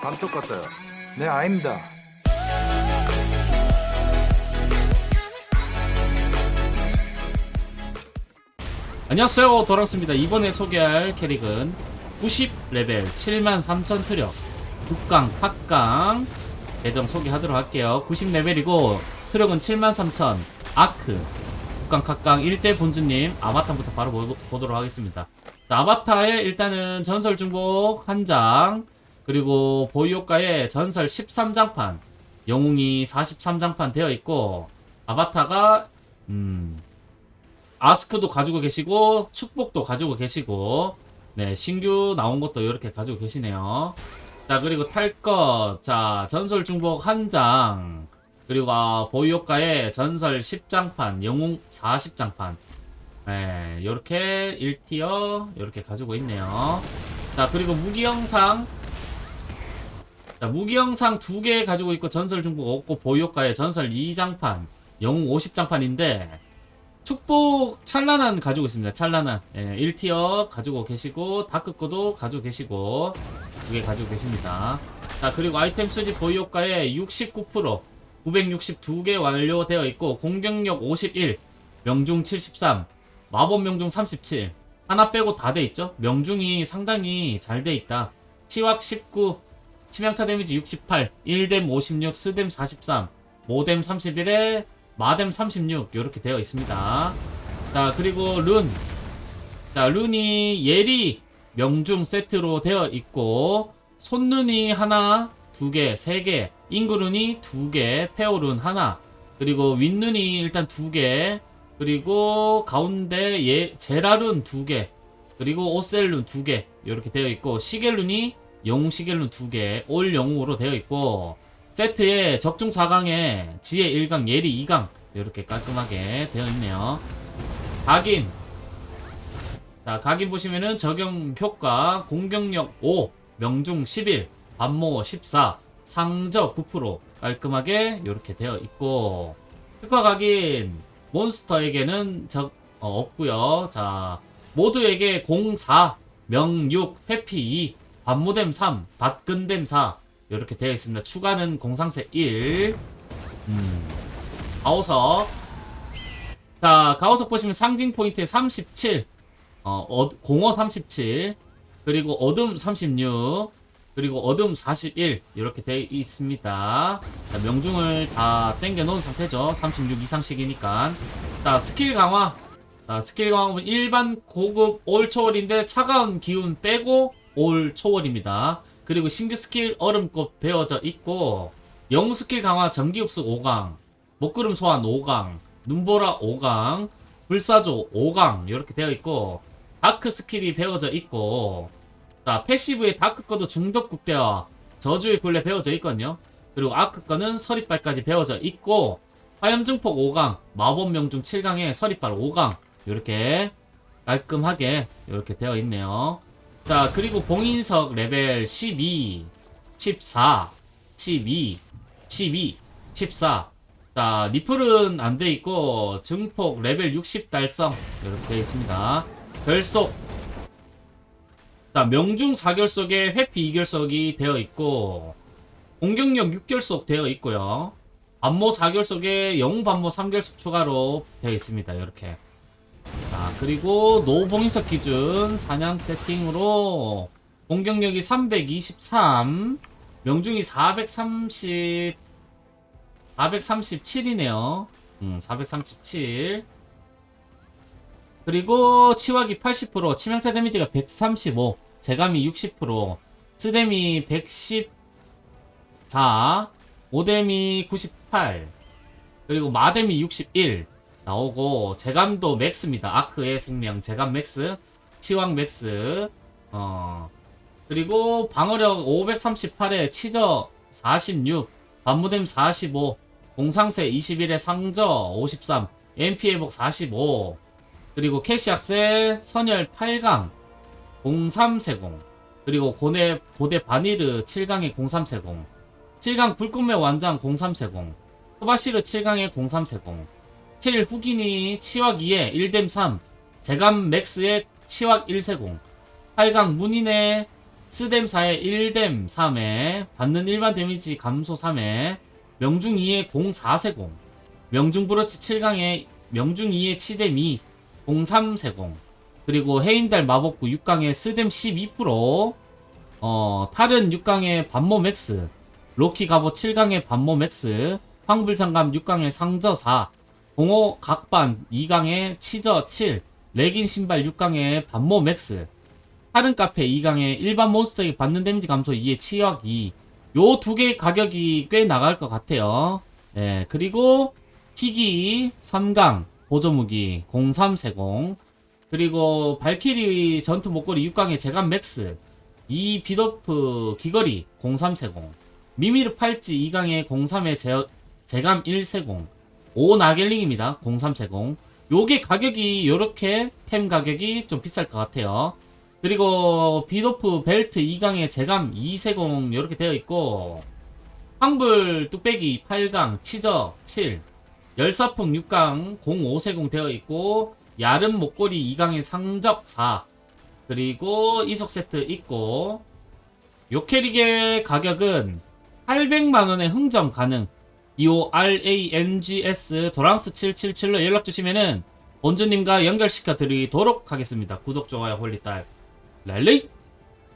감쪽 같아요. 네, 아닙니다. 안녕하세요 도랑스입니다 이번에 소개할 캐릭은 90레벨 73,000 트력 국강 탑강 계정 소개하도록 할게요 90레벨이고 트력은 73,000 아크 국강 탑강 1대 본주님 아바타부터 바로 보, 보도록 하겠습니다 자, 아바타에 일단은 전설 중복 한장 그리고 보유효과에 전설 13장판 영웅이 43장판 되어 있고 아바타가 음 아스크도 가지고 계시고 축복도 가지고 계시고 네 신규 나온 것도 이렇게 가지고 계시네요. 자 그리고 탈 것. 자 전설 중복 한 장. 그리고 아, 보유효과에 전설 10장판 영웅 40장판. 네 이렇게 1티어 이렇게 가지고 있네요. 자 그리고 무기 영상 자 무기 영상 두 개 가지고 있고 전설 중복 없고 보유효과에 전설 2장판 영웅 50장판인데 축복 찬란한 가지고 있습니다. 찬란한 예, 1티어 가지고 계시고 다크 거도 가지고 계시고 두 개 가지고 계십니다. 자 그리고 아이템 수집 보유 효과에 69% 962개 완료되어 있고 공격력 51 명중 73 마법 명중 37 하나 빼고 다 돼 있죠. 명중이 상당히 잘 돼 있다. 치확 19 치명타 데미지 68 1뎀 56 스뎀 43 모뎀 31에 마뎀 36 이렇게 되어 있습니다. 자 그리고 룬. 자 룬이 예리 명중 세트로 되어 있고 손눈이 하나, 두 개, 세 개, 인구룬이 두 개, 페어룬 하나, 그리고 윗눈이 일단 두 개, 그리고 가운데 예 제라룬 두 개, 그리고 오셀룬 두 개 이렇게 되어 있고 시겔룬이 영웅 시겔룬 두 개, 올 영웅으로 되어 있고 세트에 적중 4강에 지혜 1강, 예리 2강 이렇게 깔끔하게 되어 있네요. 각인 자 각인 보시면은 적용 효과 공격력 5, 명중 11, 반모 14, 상저 9% 깔끔하게 이렇게 되어 있고 특화 각인 몬스터에게는 적 어, 없고요. 자 모두에게 04, 명 6, 회피 2, 반모뎀 3, 밭근뎀 4 이렇게 되어 있습니다. 추가는 공상세 1. 음, 가오석. 자, 가오석 보시면 상징 포인트에 37, 어, 어, 공어 37, 그리고 어둠 36, 그리고 어둠 41 이렇게 되어 있습니다. 자, 명중을 다 땡겨 놓은 상태죠. 36 이상씩이니까. 자, 스킬 강화. 자, 스킬 강화는 일반 고급 올 초월인데 차가운 기운 빼고 올 초월입니다. 그리고 신규 스킬 얼음꽃 베어져 있고 영웅 스킬 강화 전기흡수 5강 먹구름 소환 5강 눈보라 5강 불사조 5강 이렇게 되어 있고 다크 스킬이 베어져 있고 자 패시브에 다크 거도 중독 극대화 저주의 굴레 베어져 있거든요 그리고 아크 거는 서리빨까지 베어져 있고 화염증폭 5강 마법 명중 7강에 서리빨 5강 이렇게 깔끔하게 이렇게 되어 있네요 자, 그리고 봉인석 레벨 12, 14, 12, 12, 14. 자, 니플은 안 돼 있고, 증폭 레벨 60 달성. 이렇게 되어 있습니다. 결속. 자, 명중 4결속에 회피 2결속이 되어 있고, 공격력 6결속 되어 있고요. 반모 4결속에 영웅 반모 3결속 추가로 되어 있습니다. 이렇게. 자, 그리고 노봉인석 기준 사냥 세팅으로 공격력이 323, 명중이 430, 437이네요. 음, 437. 그리고 치wak이 80%, 치명타 데미지가 135, 재감이 60%, 스뎀이 114, 오뎀이 98, 그리고 마뎀이 61, 나오고 재감도 맥스입니다. 아크의 생명 재감 맥스, 치왕 맥스. 어. 그리고 방어력 538에 치저 46, 반무뎀 45, 공상세 21에 상저 53, MP 회복 45. 그리고 캐시 악셀 선열 8강 03세공. 그리고 고대 고대 바니르 7강에 03세공. 7강 불꽃매 완장 03세공. 토바시르 7강에 03 세공. 7 후기니 치확 2에 1뎀 3 재감 맥스에 치확 1세공 8강 문인의 스댐 4에 1댐 3에 받는 일반 데미지 감소 3에 명중 2에 04세공 명중 브러치 7강에 명중 2에 치댐 2 03 세공 그리고 해임달 마법구 6강에 스댐 12% 어, 탈은 6강에 반모 맥스 로키 갑옷 7강에 반모 맥스 황불장갑 6강에 상저 4 공호 각반 2강에 치저 7 레긴 신발 6강에 반모 맥스. 하른 카페 2강에 일반 몬스터에게 받는 데미지 감소 2에 치역 2. 요 두 개의 가격이 꽤 나갈 것 같아요. 예, 그리고 희귀 3강 보조무기 0340 그리고 발키리 전투 목걸이 6강의 제감 맥스. 이 비더프 귀걸이 0340 미미르 팔찌 2강의 03의 제, 제감 140 오 나겔링입니다. 0340 요게 가격이 요렇게 템 가격이 좀 비쌀 것 같아요. 그리고 비도프 벨트 2강에 제감 2세공 이렇게 되어 있고 황불 뚝배기 8강 치저 7 열사풍 6강 05세공 되어 있고 야름 목걸이 2강에 상적 4 그리고 이속 세트 있고 요 캐릭의 가격은 800만원에 흥정 가능 DORANGS 도랑스 777로 연락 주시면은 본주님과 연결시켜 드리도록 하겠습니다. 구독, 좋아요, 홀리딸 랄레이